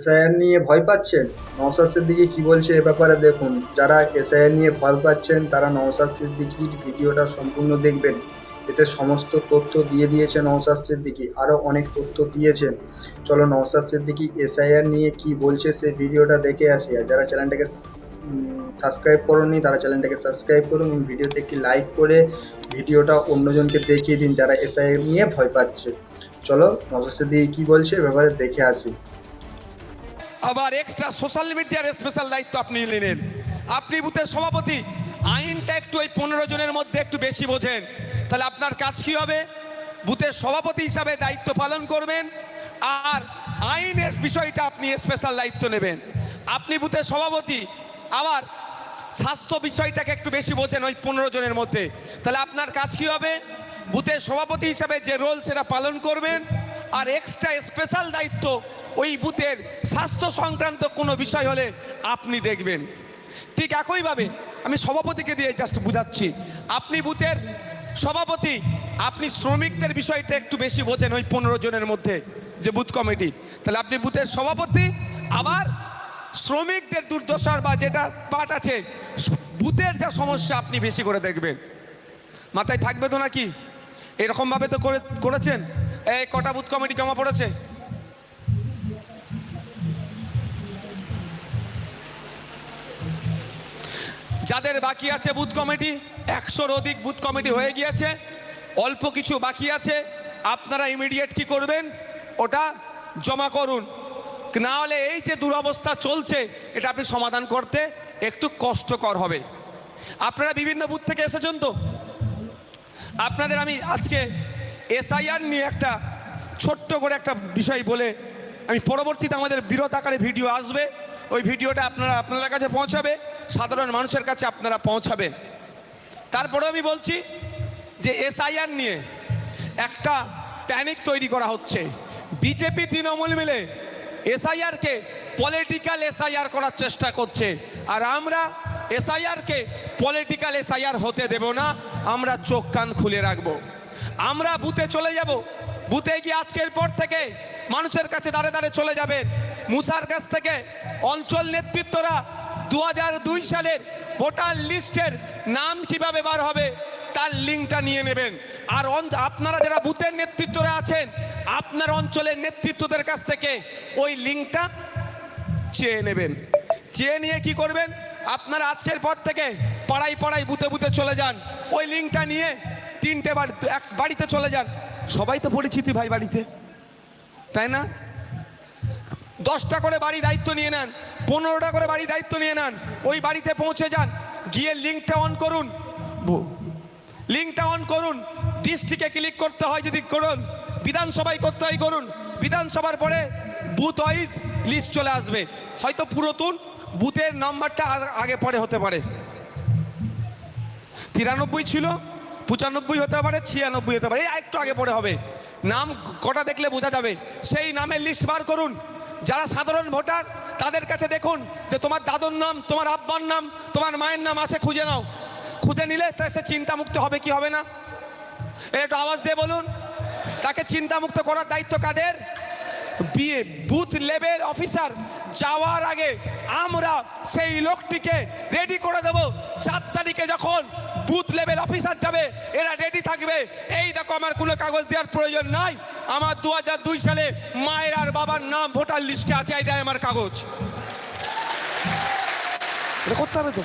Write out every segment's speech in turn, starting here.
SIR নিয়ে ভয় পাচ্ছেন? নওশাদ সিদ্দিকি কি বলছে এ ব্যাপারে দেখুন। যারা এসআইআর নিয়ে ভয় পাচ্ছেন, তারা নওশাদ সিদ্দিকির ভিডিওটা সম্পূর্ণ দেখবেন। এতে সমস্ত তথ্য দিয়ে দিয়েছে নওশাদ সিদ্দিকি, আরও অনেক তথ্য দিয়েছেন চলো নওশাদ সিদ্দিকি এসআইআর নিয়ে কি বলছে সেই ভিডিওটা দেখে আসি। আর যারা চ্যানেলটাকে সাবস্ক্রাইব করুননি তারা চ্যানেলটাকে সাবস্ক্রাইব করুন, ভিডিওতে একটি লাইক করে ভিডিওটা অন্যজনকে দেখিয়ে দিন যারা এসআইআর নিয়ে ভয় পাচ্ছে। চলো নওশাদ সিদ্দিকি কী বলছে ব্যাপারে দেখে আসি। আবার এক্সট্রা সোশ্যাল মিডিয়ার স্পেশাল দায়িত্ব আপনি নিলেন। আপনি বুথের সভাপতি, আইনটা একটু ওই পনেরো জনের মধ্যে একটু বেশি বোঝেন। তাহলে আপনার কাজ কি হবে? বুথের সভাপতি হিসাবে দায়িত্ব পালন করবেন, আর আইনের বিষয়টা আপনি স্পেশাল দায়িত্ব নেবেন। আপনি বুথের সভাপতি, আবার স্বাস্থ্য বিষয়টাকে একটু বেশি বোঝেন ওই পনেরো জনের মধ্যে। তাহলে আপনার কাজ কি হবে? বুথের সভাপতি হিসাবে যে রোল সেটা পালন করবেন, আর এক্সট্রা স্পেশাল দায়িত্ব ওই বুথের স্বাস্থ্য সংক্রান্ত কোনো বিষয় হলে আপনি দেখবেন। ঠিক একইভাবে আমি সভাপতিকে দিয়ে জাস্ট বুঝাচ্ছি। আপনি বুথের সভাপতি, আপনি শ্রমিকদের বিষয়টা একটু বেশি বোঝেন ওই পনেরো জনের মধ্যে, যে বুথ কমিটি। তাহলে আপনি বুথের সভাপতি, আবার শ্রমিকদের দুর্দশার বা যেটা পার্ট আছে বুথের যা সমস্যা আপনি বেশি করে দেখবেন। মাথায় থাকবে তো নাকি? এরকমভাবে তো করে, করেছেন? এই কটা বুথ কমিটি জমা পড়েছে? যাদের বাকি আছে বুথ কমিটি, একশোর অধিক বুথ কমিটি হয়ে গিয়েছে, অল্প কিছু বাকি আছে, আপনারা ইমিডিয়েট কি করবেন? ওটা জমা করুন। না হলে এই যে দুরবস্থা চলছে, এটা আপনি সমাধান করতে একটু কষ্টকর হবে। আপনারা বিভিন্ন বুথ থেকে এসেছেন তো? আপনাদের আমি আজকে এসআইআর নিয়ে একটা ছোট্ট করে একটা বিষয় বলে আমি পরবর্তীতে আমাদের বিরত আকারে ভিডিও আসবে। ওই ভিডিওটা আপনারা, আপনাদের কাছে পৌঁছাবে। সাধারণ মানুষের কাছে আপনারা পৌঁছাবেন। তারপরে আমি বলছি যে এসআইআর নিয়ে একটা প্যানিক তৈরি করা হচ্ছে। বিজেপি, তৃণমূল মিলে এসআইআরকে পলিটিক্যাল এসআইআর করার চেষ্টা করছে। আর আমরা এসআইআরকে পলিটিক্যাল এসআইআর হতে দেব না, আমরা চোখ কান খুলে রাখব। আমরা বুথে চলে যাব। বুথে গিয়ে আজকের পর থেকে মানুষের কাছে দাঁড়ে দাঁড়ে চলে যাবেন। মুসার কাছ থেকে অঞ্চল নেতৃত্বরা দু হাজার দুই সালের ভোটার লিস্টের নাম কীভাবে বার হবে, তার লিঙ্কটা নিয়ে নেবেন। আর আপনারা যারা বুথের নেতৃত্বরা আছেন, আপনার অঞ্চলের নেতৃত্বদের কাছ থেকে ওই লিঙ্কটা চেয়ে নেবেন। চেয়ে নিয়ে কি করবেন? আপনারা আজকের পর থেকে পাড়ায় পাড়ায় বুথে বুথে চলে যান। ওই লিঙ্কটা নিয়ে তিনটে বাড়ি এক বাড়িতে চলে যান। সবাই তো পরিচিতি ভাই বাড়িতে, তাই না? দশটা করে বাড়ি দায়িত্ব নিয়ে নেন, পনেরোটা করে বাড়ি দায়িত্ব নিয়ে নেন, ওই বাড়িতে পৌঁছে যান, গিয়ে লিঙ্কটা অন করুন। লিঙ্কটা অন করুন, ডিস্ট্রিক্টে ক্লিক করতে হয় যদি করুন, বিধানসভায় করতে হয় করুন, বিধানসভার পরে বুথ ওয়াইজ লিস্ট চলে আসবে। হয়তো পুরাতন, বুথের নাম্বারটা আগে পরে হতে পারে। তিরানব্বই ছিল, পঁচানব্বই হতে পারে, ছিয়ানব্বই হতে পারে একটু আগে পরে হবে। নাম কটা দেখলে বোঝা যাবে, সেই নামের লিস্ট বার করুন। যারা সাধারণ ভোটার, তাদের কাছে দেখুন যে তোমার দাদুর নাম, তোমার আব্বার নাম, তোমার মায়ের নাম আছে, খুঁজে নাও। খুঁজে নিলে তা সে চিন্তামুক্ত হবে কি হবে না? একটু আওয়াজ দিয়ে বলুন, তাকে চিন্তামুক্ত করার দায়িত্ব কাদের? বিয়ে বুথ লেভেল অফিসার যাওয়ার আগে আমরা সেই লোকটিকে রেডি করে দেব। চার তারিখে যখন বুথ লেভেল অফিসার যাবে, এরা রেডি থাকবে। এই দেখো আমার কোনো কাগজ দেওয়ার প্রয়োজন নাই। আমার দু দুই সালে মায়ের আর বাবার নাম ভোটার লিস্টে আছে, এই দেয় আমার কাগজ। এটা করতে হবে তো।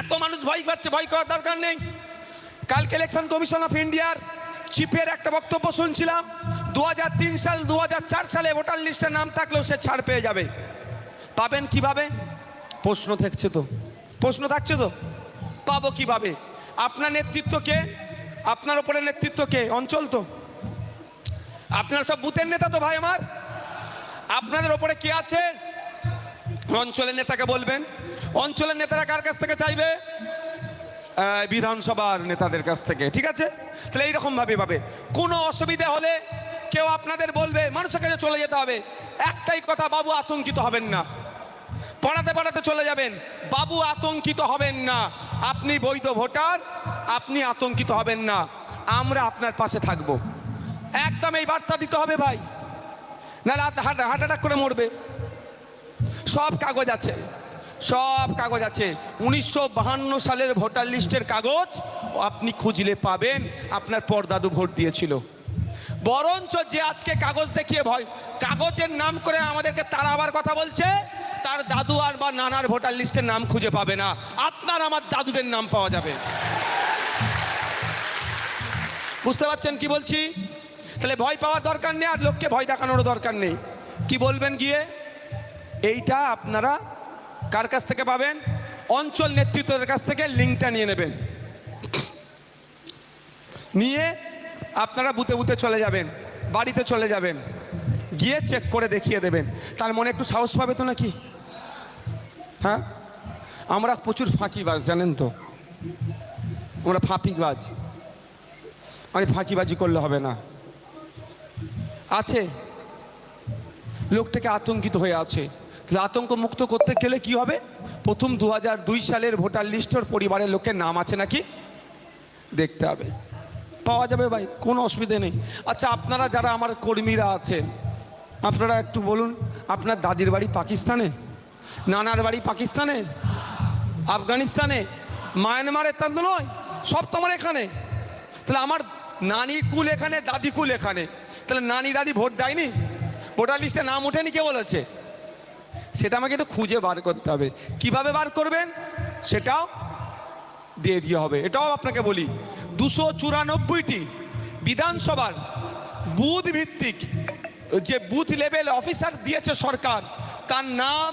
এত মানুষ ভয় পাচ্ছে, ভয় করার দরকার নেই। কালকে ইলেকশন কমিশন অফ ইন্ডিয়ার চিফের একটা বক্তব্য শুনছিলাম। দু হাজার তিন সাল দু হাজার চার সালে ভোটার লিস্টে নাম থাকলেও সে ছাড় পেয়ে যাবে। পাবেন কীভাবে? প্রশ্ন থাকছে তো। প্রশ্ন থাকছে তো? পাবো কীভাবে? আপনার নেতৃত্ব কে? আপনার ওপরে নেতৃত্ব কে? অঞ্চল তো। আপনার সব বুথের নেতা তো ভাই আমার। আপনাদের ওপরে কে আছে? অঞ্চলের নেতাকে বলবেন। অঞ্চলের নেতারা কার কাছ থেকে চাইবে? বিধানসভার নেতাদের কাছ থেকে। ঠিক আছে? তাহলে এইরকম ভাবে পাবে। কোনো অসুবিধা হলে কেউ আপনাদের বলবে, মানুষের কাছে চলে যেতে হবে। একটাই কথা, বাবু আতঙ্কিত হবেন না। পড়াতে পড়াতে চলে যাবেন, বাবু আতঙ্কিত হবেন না। আপনি বৈধ ভোটার, আপনি আতঙ্কিত হবেন না। আমরা আপনার পাশে থাকব। একদম এই বার্তা দিতে হবে ভাই। নাহলে হার্ট অ্যাটাক করে মরবে। সব কাগজ আছে। সব কাগজ আছে। উনিশশো সালের ভোটার লিস্টের কাগজ আপনি খুঁজলে পাবেন। আপনার পরদাদু ভোট দিয়েছিল। বরঞ্চ যে আজকে কাগজ দেখিয়ে ভয়, কাগজের নাম করে আমাদেরকে তাড়াবার কথা বলছে, তার দাদু আর বা নানার ভোটার লিস্টের নাম খুঁজে পাবে না। আপনার আমার দাদুদের নাম পাওয়া যাবে। বুঝতে পারছেন কি বলছি? তাহলে ভয় পাওয়ার দরকার নেই আর লোককে ভয় দেখানোরও দরকার নেই। কি বলবেন গিয়ে? এইটা আপনারা কার কাছ থেকে পাবেন? অঞ্চল নেতৃত্বের কাছ থেকে লিঙ্কটা নিয়ে নেবেন। নিয়ে আপনারা বুতে বুতে চলে যাবেন, বাড়িতে চলে যাবেন, গিয়ে চেক করে দেখিয়ে দেবেন। তার মনে একটু সাহস পাবে তো নাকি? হ্যাঁ? আমরা প্রচুর ফাঁকিবাজ, জানেন তো? আমরা ফাঁপিবাজ। মানে ফাঁকিবাজি করলে হবে না। আছে। লোকটাকে আতঙ্কিত হয়ে আছে। তাহলে আতঙ্ক মুক্ত করতে গেলে কি হবে? প্রথম দু সালের ভোটার লিস্টের পরিবারের লোকের নাম আছে নাকি? দেখতে হবে। পাওয়া যাবে ভাই, কোনো অসুবিধে নেই। আচ্ছা আপনারা যারা আমার কর্মীরা আছেন, আপনারা একটু বলুন, আপনার দাদির বাড়ি পাকিস্তানে? নানার বাড়ি পাকিস্তানে? আফগানিস্তানে? মায়ানমারের তা তো নয়, সব তোমার এখানে। তাহলে আমার নানি কুল এখানে, দাদি কুল এখানে। তাহলে নানি দাদি ভোট দেয়নি? ভোটার লিস্টে নাম ওঠেনি কে বলেছে? সেটা আমাকে একটু খুঁজে বার করতে হবে। কীভাবে বার করবেন? সেটাও দিয়ে দিয়ে হবে। এটাও আপনাকে বলি। দুশো চুরানব্বইটি বিধানসভার বুথ ভিত্তিক যে বুথ লেভেল অফিসার দিয়েছে সরকার, তার নাম,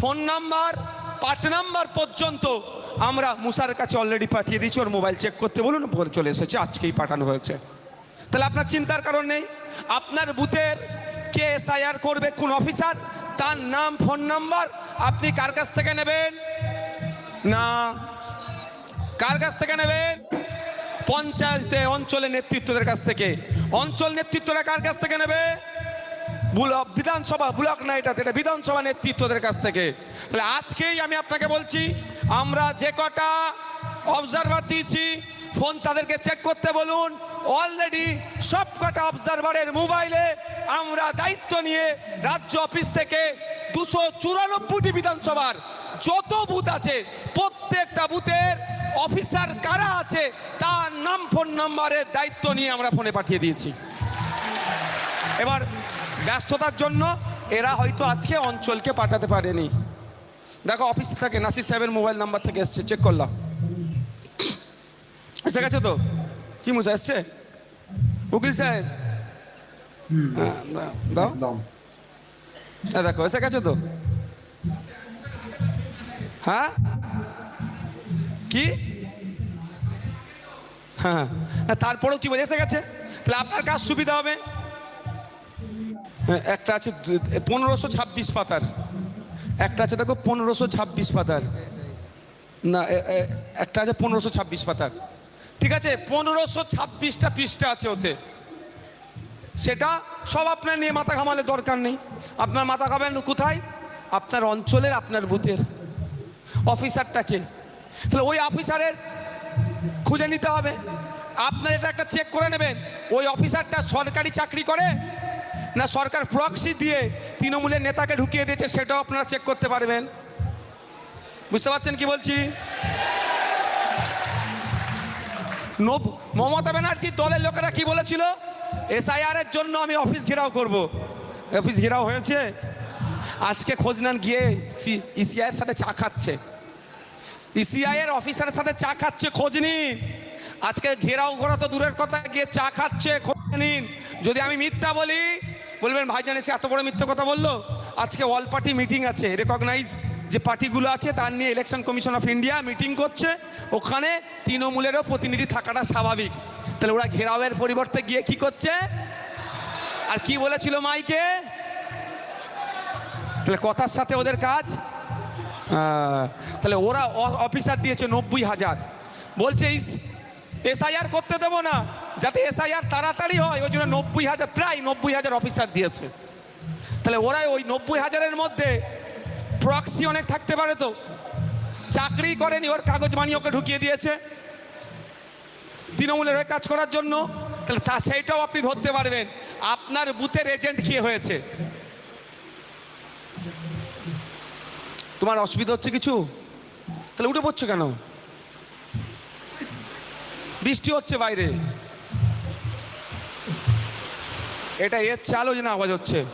ফোন নাম্বার পার্ট নাম্বার পর্যন্ত আমরা মুসার কাছে অলরেডি পাঠিয়ে দিয়েছি, ওর মোবাইল চেক করতে বলুন পরে চলে এসেছে, আজকেই পাঠানো হয়েছে। তাহলে আপনার চিন্তার কারণ নেই, আপনার বুথের কে এসআইআর করবে কোন অফিসার, তার নাম, ফোন নাম্বার, আপনি কার কাছ থেকে নেবেন? না, কার কাছ থেকে নেবেন? পঞ্চায়েতে অঞ্চলের নেতৃত্বদের কাছ থেকে। অঞ্চল নেতৃত্বরা কার কাছ থেকে নেবে? ব্লক, বিধানসভা ব্লক না এটা এটা বিধানসভা নেতৃত্বদের কাছ থেকে। তাহলে আজকেই আমি আপনাকে বলছি, আমরা যে কটা অবজারভার দিয়েছি ফোন তাদেরকে চেক করতে বলুন। অলরেডি সব কটা অবজারভারের মোবাইলে আমরা দায়িত্ব নিয়ে রাজ্য অফিস থেকে দুশো চুরানব্বইটি বিধানসভার যত বুথ আছে, প্রত্যেকটা বুথের অফিসার কারা আছে তার নাম ফোন নাম্বারের দায়িত্ব নিয়ে আমরা ফোনে পাঠিয়ে দিয়েছি। এবার ব্যস্ততার জন্য এরা হয়তো আজকে অঞ্চলকে পাঠাতে পারেনি। দেখো অফিস থেকে নাসির সাহেবের মোবাইল নাম্বার থেকে এসছে চেক করলাম। এসে গেছে তো? কি মুসা এসছে? উকিল সাহেব? দাও, দেখো এসে গেছো তো? হ্যাঁ? কি? হ্যাঁ হ্যাঁ, তারপরেও কি এসে গেছে? তাহলে আপনার কাজ সুবিধা হবে। হ্যাঁ, একটা আছে পনেরোশো ছাব্বিশ পাতার। একটা আছে দেখো পনেরোশো ছাব্বিশ পাতার। না একটা আছে পনেরোশো ছাব্বিশ পাতার। ঠিক আছে? পনেরোশো ছাব্বিশটা পৃষ্ঠা আছে ওতে। সেটা সব আপনার নিয়ে মাথা ঘামালে দরকার নেই। আপনার মাথা ঘামেন কোথায়? আপনার অঞ্চলের আপনার বুথের। অফিসারটাকে তাহলে ওই অফিসারের খুঁজে নিতে হবে। আপনার এটা একটা চেক করে নেবেন, ওই অফিসারটা সরকারি চাকরি করে না সরকার প্রক্সি দিয়ে তৃণমূলের নেতাকে ঢুকিয়ে দিয়েছে, সেটাও আপনারা চেক করতে পারবেন। বুঝতে পারছেন কি বলছি? মমতা ব্যানার্জির দলের লোকেরা কি বলেছিল? এসআইআর এর জন্য আমি অফিস ঘেরাও করব। অফিস ঘেরাও হয়েছে। আজকে খোঁজ নেন গিয়ে ইসিআই এর সাথে চা খাচ্ছে। ইসিআই এর অফিসারের সাথে চা খাচ্ছে, খোঁজ নিন। আজকে ঘেরাও করা তো দূরের কথা, গিয়ে চা খাচ্ছে, খোঁজ নিন। যদি আমি মিথ্যা বলি, বলবেন, ভাইজান এসে এত বড় মিথ্যা কথা বলল? আজকে অল পার্টি মিটিং আছে রেকগনাইজ যে পার্টিগুলো আছে, তার নিয়ে election commission of India meeting করছে। ওখানে তৃণমূলেরও প্রতিনিধি থাকাটা স্বাভাবিক। তাহলে ওরা ঘেরাওয়ের পরিবর্তে গিয়ে কি করছে? আর কি বলেছিল মাইকে? তাহলে কথার সাথে ওদের কাজ। তাহলে ওরা অফিসার দিয়েছে নব্বই হাজার। বলছে এসআইআর করতে দেবো না, যাতে এসআইআর তাড়াতাড়ি হয়। ওই জন্য নব্বই হাজার, প্রায় নব্বই হাজার অফিসার দিয়েছে। তাহলে ওরা ওই নব্বই হাজারের মধ্যে প্রক্সি অনেক থাকতে পারে তো। চাকরি করেনি, ওর কাগজ বানিয়ে ওকে ঢুকিয়ে দিয়েছে। তৃণমূলের হয়ে কাজ করার জন্য। তাহলে তা সেইটাও আপনি ধরতে পারবেন। আপনার বুথের এজেন্ট কে হয়েছে। তোমার অসুবিধা হচ্ছে কিছু? তাহলে উঠে পড়ছো কেন? বৃষ্টি হচ্ছে বাইরে। এটা এর চালও যেন আওয়াজ হচ্ছে।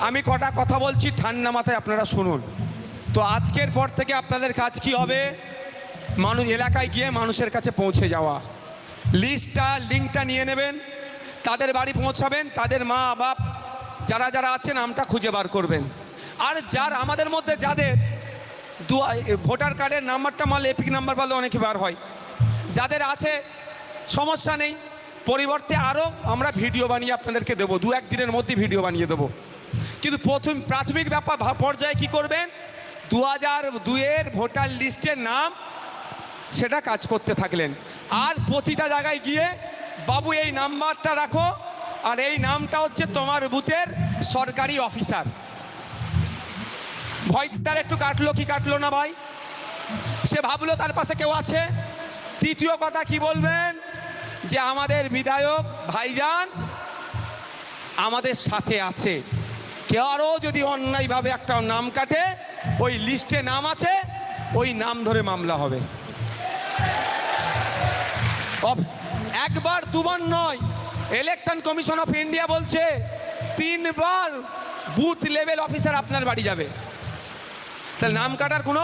আমি কটা কথা বলছি, ঠান্ডা মাথায় আপনারা শুনুন। তো আজকের পর থেকে আপনাদের কাজ কি হবে? মানুষ এলাকায় গিয়ে মানুষের কাছে পৌঁছে যাওয়া। লিস্টটা, লিঙ্কটা নিয়ে নেবেন। তাদের বাড়ি পৌঁছাবেন, তাদের মা বাপ যারা যারা আছে নামটা খুঁজে বার করবেন। আর যার আমাদের মধ্যে যাদের দু ভোটার কার্ডের নাম্বারটা মারলে এপিক নাম্বার বললে অনেকে বার হয়। যাদের আছে, সমস্যা নেই, পরিবর্তে আরও আমরা ভিডিও বানিয়ে আপনাদেরকে দেবো, দু এক দিনের মধ্যে ভিডিও বানিয়ে দেবো। কিন্তু প্রথম প্রাথমিক ব্যাপার পর্যায়ে কি করবেন? দু হাজার দুয়ের ভোটার লিস্টের নাম সেটা কাজ করতে থাকলেন। আর প্রতিটা জায়গায় গিয়ে, বাবু, এই নাম্বারটা রাখো। আর এই নামটা হচ্ছে তোমার বুথের সরকারি অফিসার। ভয়, তার একটু কাটলো, কি কাটলো না ভাই? সে ভাবলো তার পাশে কেউ আছে? তৃতীয় কথা কি বলবেন? যে আমাদের বিধায়ক ভাইজান আমাদের সাথে আছে। কারও যদি অন্যায়ভাবে একটা নাম কাটে, ওই লিস্টে নাম আছে, ওই নাম ধরে মামলা হবে। একবার দুবার নয় ইলেকশন কমিশন অফ ইন্ডিয়া বলছে, তিনবার বুথ লেভেল অফিসার আপনার বাড়ি যাবে। তাহলে নাম কাটার কোনো